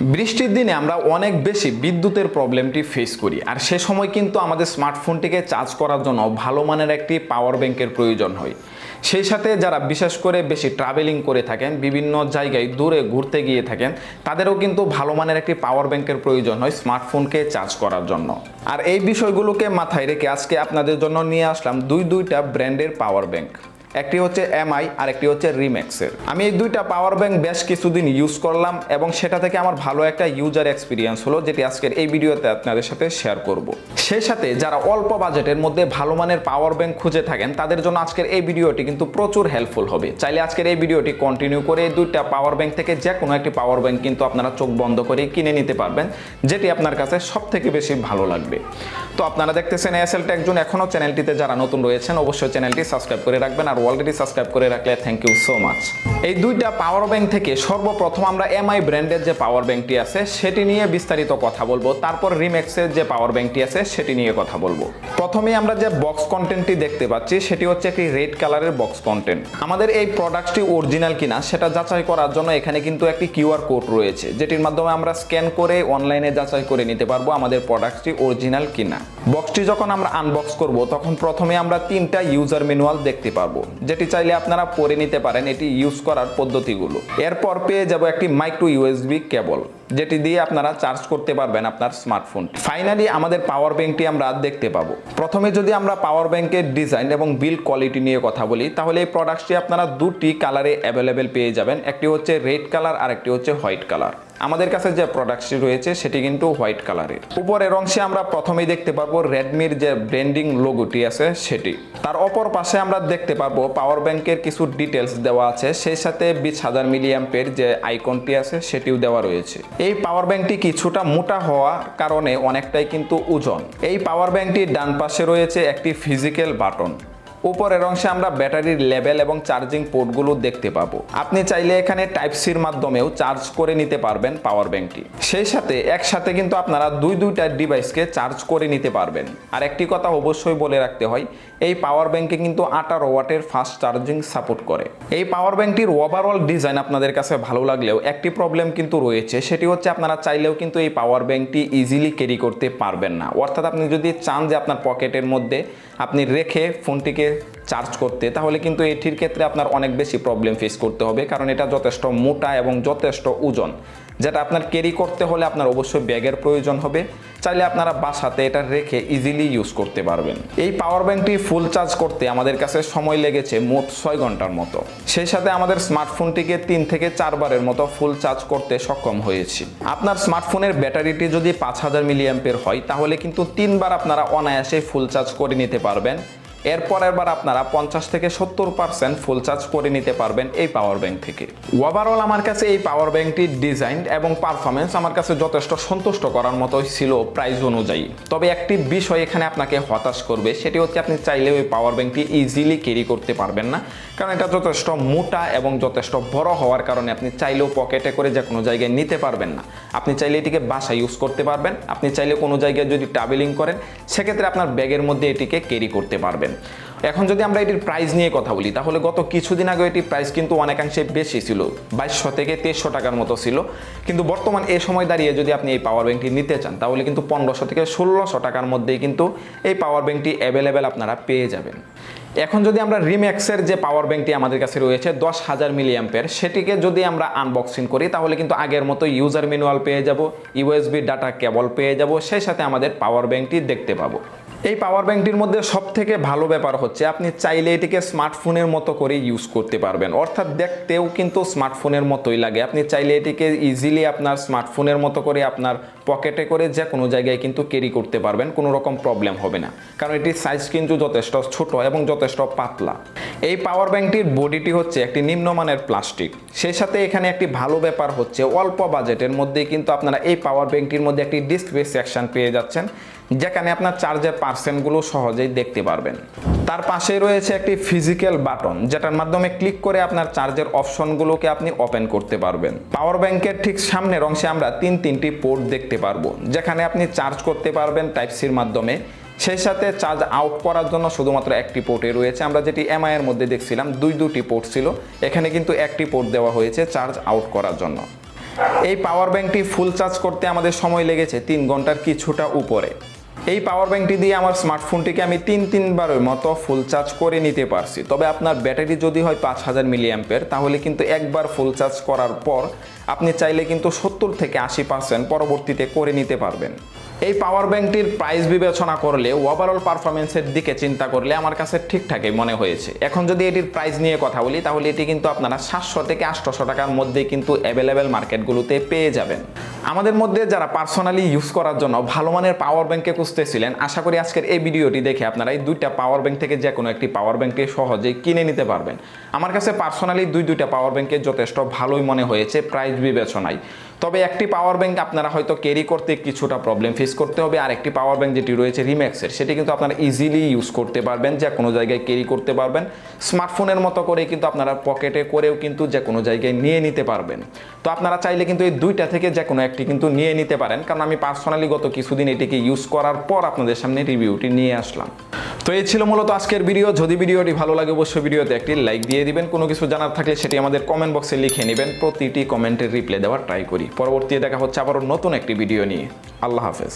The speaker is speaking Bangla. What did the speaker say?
বৃষ্টির দিনে আমরা অনেক বেশি বিদ্যুতের প্রবলেমটি ফেস করি। আর সে সময় কিন্তু আমাদের স্মার্টফোনটিকে চার্জ করার জন্য ভালো মানের একটি পাওয়ার ব্যাংকের প্রয়োজন হয়। সেই সাথে যারা বিশেষ করে বেশি ট্রাভেলিং করে থাকেন, বিভিন্ন জায়গায় দূরে ঘুরতে গিয়ে থাকেন, তাদেরও কিন্তু ভালো মানের একটি পাওয়ার ব্যাংকের প্রয়োজন হয় স্মার্টফোনকে চার্জ করার জন্য। আর এই বিষয়গুলোকে মাথায় রেখে আজকে আপনাদের জন্য নিয়ে আসলাম দুই দুইটা ব্র্যান্ডের পাওয়ার ব্যাংক একটি হচ্ছে এমআই আর একটি হচ্ছে রিম্যাক্সের আমি এই দুইটা পাওয়ার ব্যাংক বেশ কিছুদিন ইউজ করলাম এবং সেটা থেকে আমার ভালো একটা ইউজার এক্সপিরিয়েন্স হলো, যেটি আজকের এই ভিডিওতে আপনাদের সাথে শেয়ার করব। সেই সাথে যারা অল্প বাজেটের মধ্যে ভালো মানের পাওয়ার ব্যাংক খুঁজে থাকেন, তাদের জন্য আজকের এই ভিডিওটি কিন্তু প্রচুর হেল্পফুল হবে। চাইলে আজকের এই ভিডিওটি কন্টিনিউ করে এই দুইটা পাওয়ার ব্যাংক থেকে যে কোনো একটি পাওয়ার ব্যাংক কিন্তু আপনারা চোখ বন্ধ করে কিনে নিতে পারবেন, যেটি আপনার কাছে সব থেকে বেশি ভালো লাগবে। তো আপনারা দেখতেছেন এসএল একজন এখনও চ্যানেলটিতে যারা নতুন রয়েছেন, অবশ্যই চ্যানেলটি সাবস্ক্রাইব করে রাখবেন আর অলরেডি সাবস্ক্রাইব করে রাখলে থ্যাংক ইউ সো মাচ এই দুইটা পাওয়ার ব্যাংক থেকে সর্বপ্রথম আমরা এমআই ব্র্যান্ডের যে পাওয়ার ব্যাংকটি আছে, সেটি নিয়ে বিস্তারিত কথা বলব। তারপর রিম্যাক্সের যে পাওয়ার ব্যাংকটি আছে, সেটি নিয়ে কথা বলব। প্রথমে আমরা যে বক্স কন্টেন্টটি দেখতে পাচ্ছি, সেটি হচ্ছে একটি রেড কালারের বক্স কন্টেন্ট আমাদের এই প্রোডাক্টটি অরিজিনাল কিনা, সেটা যাচাই করার জন্য এখানে কিন্তু একটি কিউআর কোড রয়েছে, যেটির মাধ্যমে আমরা স্ক্যান করে অনলাইনে যাচাই করে নিতে পারব আমাদের প্রোডাক্টটি অরিজিনাল কিনা। বক্সটি যখন আমরা আনবক্স করব, তখন প্রথমে আমরা তিনটা ইউজার ম্যানুয়াল দেখতে পারব। যেটি চাইলে আপনারা পরে নিতে পারেন এটি ইউজ করার পদ্ধতিগুলো। এরপর পেয়ে যাব একটি মাইক্রো ইউএসবি কেবল। যেটি দিয়ে আপনারা চার্জ করতে পারবেন আপনার স্মার্টফোন ফাইনালি আমাদের পাওয়ার ব্যাংকটি আমরা দেখতে পাবো। প্রথমে যদি আমরা পাওয়ার ব্যাংকের ডিজাইন এবং বিল কোয়ালিটি নিয়ে কথা বলি, তাহলে এই প্রোডাক্টটি আপনারা দুটি কালারে অ্যাভেলেবেল পেয়ে যাবেন। একটি হচ্ছে রেড কালার আর একটি হচ্ছে হোয়াইট কালার আমাদের কাছে যে প্রোডাক্টটি রয়েছে, সেটি কিন্তু হোয়াইট কালারের উপরের অংশে আমরা প্রথমেই দেখতে পারব রেডমির যে ব্র্যান্ডিং লোগোটি আছে, সেটি। তার অপর পাশে আমরা দেখতে পারব পাওয়ার ব্যাংকের কিছু ডিটেলস দেওয়া আছে। সেই সাথে বিশ হাজার মিলিয়াম্পের যে আইকনটি আছে, সেটিও দেওয়া রয়েছে। এই পাওয়ার ব্যাংকটি কিছুটা মোটা হওয়ার কারণে অনেকটাই কিন্তু ওজন। এই পাওয়ার ব্যাংকটির ডান পাশে রয়েছে একটি ফিজিক্যাল বাটন উপরের অংশে আমরা ব্যাটারির লেভেল এবং চার্জিং পোর্টগুলো দেখতে পাবো। আপনি চাইলে এখানে টাইপ সির মাধ্যমেও চার্জ করে নিতে পারবেন পাওয়ার ব্যাংকটি। সেই সাথে একসাথে কিন্তু আপনারা দুই দুইটা ডিভাইসকে চার্জ করে নিতে পারবেন। আর একটি কথা অবশ্যই বলে রাখতে হয়, এই পাওয়ার ব্যাংকে কিন্তু আঠারো ওয়াটের ফাস্ট চার্জিং সাপোর্ট করে। এই পাওয়ার ব্যাংকটির ওভারঅল ডিজাইন আপনাদের কাছে ভালো লাগলেও একটি প্রবলেম কিন্তু রয়েছে, সেটি হচ্ছে আপনারা চাইলেও কিন্তু এই পাওয়ার ব্যাংকটি ইজিলি ক্যারি করতে পারবেন না। অর্থাৎ আপনি যদি চান যে আপনার পকেটের মধ্যে আপনি রেখে ফোনটিকে চার্জ করতে, তাহলে কিন্তু এটির ক্ষেত্রে আপনার অনেক বেশি প্রবলেম ফেস করতে হবে, কারণ এটা যথেষ্ট মোটা এবং যথেষ্ট ওজন। যেটা আপনার ক্যারি করতে হলে আপনার অবশ্যই ব্যাগের প্রয়োজন হবে। চাইলে আপনারা বাসাতে এটা রেখে ইজিলি ইউজ করতে পারবেন। এই পাওয়ার ব্যাংকটি ফুল চার্জ করতে আমাদের কাছে সময় লেগেছে মোট ছয় ঘণ্টার মতো। সেই সাথে আমাদের স্মার্টফোনটিকে তিন থেকে চারবারের মতো ফুল চার্জ করতে সক্ষম হয়েছি। আপনার স্মার্টফোনের ব্যাটারিটি যদি পাঁচ হাজার মিলিয়াম্পের হয়, তাহলে কিন্তু তিনবার আপনারা অনায়াসে ফুল চার্জ করে নিতে পারবেন। এরপরের বার আপনারা পঞ্চাশ থেকে সত্তর পার্সেন্ট ফুল চার্জ করে নিতে পারবেন এই পাওয়ার ব্যাংক থেকে। ওভারঅল আমার কাছে এই পাওয়ার ব্যাংকটির ডিজাইন এবং পারফরমেন্স আমার কাছে যথেষ্ট সন্তুষ্ট করার মতোই ছিল প্রাইস অনুযায়ী। তবে একটি বিষয় এখানে আপনাকে হতাশ করবে, সেটি হচ্ছে আপনি চাইলে ওই পাওয়ার ব্যাংকটি ইজিলি ক্যারি করতে পারবেন না। কারণ এটা যথেষ্ট মোটা এবং যথেষ্ট বড় হওয়ার কারণে আপনি চাইলেও পকেটে করে যে কোনো জায়গায় নিতে পারবেন না। আপনি চাইলে এটিকে বাসা ইউজ করতে পারবেন, আপনি চাইলে কোনো জায়গায় যদি ট্রাভেলিং করেন, সেক্ষেত্রে আপনার ব্যাগের মধ্যে এটিকে ক্যারি করতে পারবেন। এখন যদি আমরা এটির প্রাইস নিয়ে কথা বলি, তাহলে গত কিছুদিন আগে এটির প্রাইস কিন্তু অনেকাংশে বেশি ছিল, বাইশশো থেকে তেইশশো টাকার মতো ছিল। কিন্তু বর্তমান এই সময় দাঁড়িয়ে যদি আপনি এই পাওয়ার ব্যাংকটি নিতে চান, তাহলে কিন্তু পনেরোশো থেকে ষোলোশো টাকার মধ্যেই কিন্তু এই পাওয়ার ব্যাংকটি অ্যাভেলেবেল আপনারা পেয়ে যাবেন। এখন যদি আমরা রিম্যাক্সের যে পাওয়ার ব্যাঙ্কটি আমাদের কাছে রয়েছে, দশ হাজার মিলিয়াম্পের সেটিকে যদি আমরা আনবক্সিং করি, তাহলে কিন্তু আগের মতো ইউজার ম্যানুয়াল পেয়ে যাব ইউএসবি ডাটা কেবল পেয়ে যাব, সেই সাথে আমাদের পাওয়ার ব্যাঙ্কটি দেখতে পাবো। এই পাওয়ার ব্যাঙ্কটির মধ্যে সব থেকে ভালো ব্যাপার হচ্ছে আপনি চাইলে এটিকে স্মার্টফোনের মতো করে ইউজ করতে পারবেন। অর্থাৎ দেখতেও কিন্তু স্মার্টফোনের মতোই লাগে। আপনি চাইলে এটিকে ইজিলি আপনার স্মার্টফোনের মতো করে আপনার পকেটে করে যে কোনো জায়গায় কিন্তু ক্যারি করতে পারবেন, কোনো রকম প্রবলেম হবে না। কারণ এটির সাইজ কিন্তু যথেষ্ট ছোট এবং যথেষ্ট পাতলা। এই পাওয়ার ব্যাংকটির বডিটি হচ্ছে একটি নিম্নমানের প্লাস্টিক সেই সাথে এখানে একটি ভালো ব্যাপার হচ্ছে, অল্প বাজেটের মধ্যেই কিন্তু আপনারা এই পাওয়ার ব্যাংকটির মধ্যে একটি ডিসপ্লে সেকশন পেয়ে যাচ্ছেন, যেখানে আপনার চার্জের পার্সেন্টগুলো সহজেই দেখতে পারবেন। তার পাশে রয়েছে একটি ফিজিক্যাল বাটন যেটার মাধ্যমে ক্লিক করে আপনার চার্জের অপশনগুলোকে আপনি ওপেন করতে পারবেন। পাওয়ার ব্যাংকের ঠিক সামনের অংশে আমরা তিন তিনটি পোর্ট দেখতে পারব, যেখানে আপনি চার্জ করতে পারবেন টাইপ সির মাধ্যমে। সেই সাথে চার্জ আউট করার জন্য শুধুমাত্র একটি পোর্টে রয়েছে। আমরা যেটি এমআই এর মধ্যে দেখছিলাম, দুই দুটি পোর্ট ছিল। এখানে কিন্তু একটি পোর্ট দেওয়া হয়েছে চার্জ আউট করার জন্য। এই পাওয়ার ব্যাংকটি ফুল চার্জ করতে আমাদের সময় লেগেছে তিন ঘণ্টার কিছুটা উপরে। এই পাওয়ার ব্যাংকটি দিয়ে আমার স্মার্টফোনটিকে আমি তিন তিনবারের মতো ফুল চার্জ করে নিতে পারছি। তবে আপনার ব্যাটারি যদি হয় পাঁচ হাজার মিলি অ্যাম্পের তাহলে কিন্তু একবার ফুল চার্জ করার পর আপনি চাইলে কিন্তু সত্তর থেকে আশি পার্সেন্ট পরবর্তীতে করে নিতে পারবেন। এই পাওয়ার ব্যাংকটির প্রাইস বিবেচনা করলে ওভারঅল পারফরমেন্সের দিকে চিন্তা করলে আমার কাছে ঠিকঠাকই মনে হয়েছে। এখন যদি এটির প্রাইস নিয়ে কথা বলি, তাহলে এটি কিন্তু আপনারা সাতশো থেকে আটশোশো টাকার মধ্যে কিন্তু অ্যাভেলেবেল মার্কেটগুলোতে পেয়ে যাবেন। আমাদের মধ্যে যারা পার্সোনালি ইউজ করার জন্য ভালো মানের পাওয়ার ব্যাংকে খুঁজতেছিলেন, আশা করি আজকের এই ভিডিওটি দেখে আপনারা এই দুইটা পাওয়ার ব্যাংক থেকে যে কোনো একটি পাওয়ার ব্যাংকে সহজেই কিনে নিতে পারবেন। আমার কাছে পার্সোনালি দুই দুইটা পাওয়ার ব্যাংকে যথেষ্ট ভালোই মনে হয়েছে প্রাইস বিবেচনায়। তবে একটি পাওয়ার ব্যাংক আপনারা হয়তো ক্যারি করতে কিছুটা প্রবলেম ফেস করতে হবে। আর একটি পাওয়ার ব্যাংক যেটি রয়েছে রিম্যাক্সের সেটি কিন্তু আপনারা ইজিলি ইউজ করতে পারবেন, যে কোনো জায়গায় ক্যারি করতে পারবেন। স্মার্টফোনের মতো করে কিন্তু আপনারা পকেটে করেও কিন্তু যে কোনো জায়গায় নিয়ে নিতে পারবেন। তো আপনারা চাইলে কিন্তু এই দুইটা থেকে যে কোনো একটি কিন্তু নিয়ে নিতে পারেন। কারণ আমি পার্সোনালি গত কিছুদিন এটিকে ইউজ করার পর আপনাদের সামনে রিভিউটি নিয়ে আসলাম। তো এই ছিল মূলত আজকের ভিডিও যদি ভিডিওটি ভালো লাগে, অবশ্যই ভিডিওতে একটি লাইক দিয়ে দিবেন। কোনো কিছু জানার থাকলে সেটি আমাদের কমেন্ট বক্সে লিখে নেবেন। প্রতিটি কমেন্টের রিপ্লাই দেওয়ার ট্রাই করি। পরবর্তীতে দেখা হচ্ছে আবারও নতুন একটি ভিডিও নিয়ে। আল্লাহ হাফেজ।